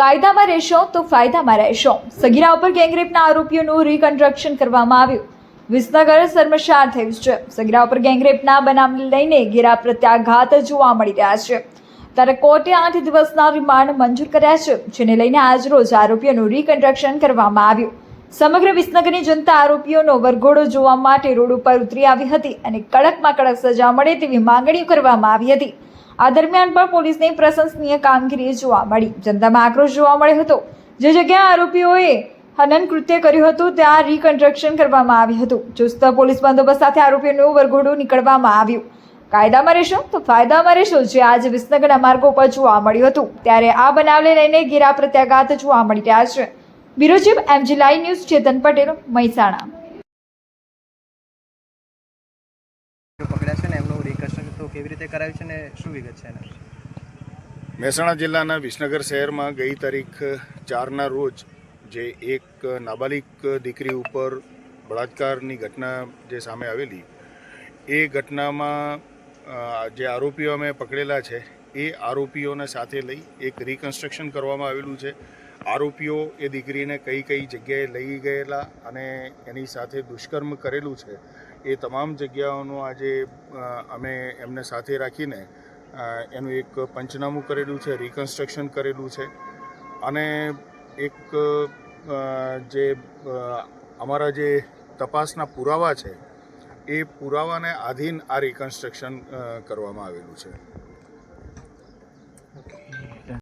કાયદામાં રહેશો તો ફાયદામાં રહેશો. સગીરા ઉપર ગેંગરેપના આરોપીઓનું રિકન્સ્ટ્રક્શન કરવામાં આવ્યું. વિસનગર શર્મશાર થયું છે. સગીરા ઉપર ગેંગરેપના બનાવને લઈને ઘેરા પ્રત્યાઘાત જોવા મળી રહ્યા છે. ત્યારે કોર્ટે આઠ દિવસના રિમાન્ડ મંજૂર કર્યા છે, જેને લઈને આજરોજ આરોપીઓનું રિકન્સ્ટ્રક્શન કરવામાં આવ્યું. સમગ્ર વિસનગરની જનતા આરોપીઓનો વરઘોડો જોવા માટે રોડ ઉપર ઉતરી આવી હતી અને કડકમાં કડક સજા મળે તેવી માંગણીઓ કરવામાં આવી હતી. આ દરમિયાન પણ પોલીસની પ્રશંસનીય કામગીરી જોવા મળી. જનતામાં આક્રોશ જોવા મળ્યો હતો. જે જગ્યાએ આરોપીઓએ હનન કૃત્ય કર્યું હતું, ત્યાં રિકન્સ્ટ્રક્શન કરવામાં આવ્યું હતું. ચુસ્ત પોલીસ બંદોબસ્ત સાથે આરોપીઓનું વરઘોડું નીકળવામાં આવ્યું. કાયદામાં રહેશો તો ફાયદામાં રહેશો, જે આજે વિસનગરના માર્ગો પર જોવા મળ્યું હતું. ત્યારે આ બનાવને લઈને ઘેરા પ્રત્યાઘાત જોવા મળી રહ્યા છે. Bureau chief MG live news Chetan Patel, Mehsana જો પકડ્યા છે ને એમનું કેવી રીતે કરાવ્યું છે ને શું વિગત છે એના મહેસાણા જિલ્લાના વિસનગર શહેરમાં ગઈ તારીખ ચારના રોજ જે એક નાબાલિક દીકરી ઉપર બળાત્કારની ઘટના જે સામે આવેલી, એ ઘટનામાં જે આરોપીઓ અમે પકડેલા છે એ આરોપીઓને સાથે લઈ એક રિકન્સ્ટ્રક્શન કરવામાં આવેલું છે. આરોપીઓ એ દીકરીને કઈ કઈ જગ્યાએ લઈ ગયેલા અને એની સાથે દુષ્કર્મ કરેલું છે. એ તમામ જગ્યાઓનું આજે અમે એમને સાથે રાખીને એનું એક પંચનામું કરેલું છે રિકન્સ્ટ્રક્શન કરેલું છે. અને એક જે અમારા જે તપાસના પુરાવા છે, એ પુરાવાને આધીન આ રિકન્સ્ટ્રક્શન કરવામાં આવેલું છે. Okay.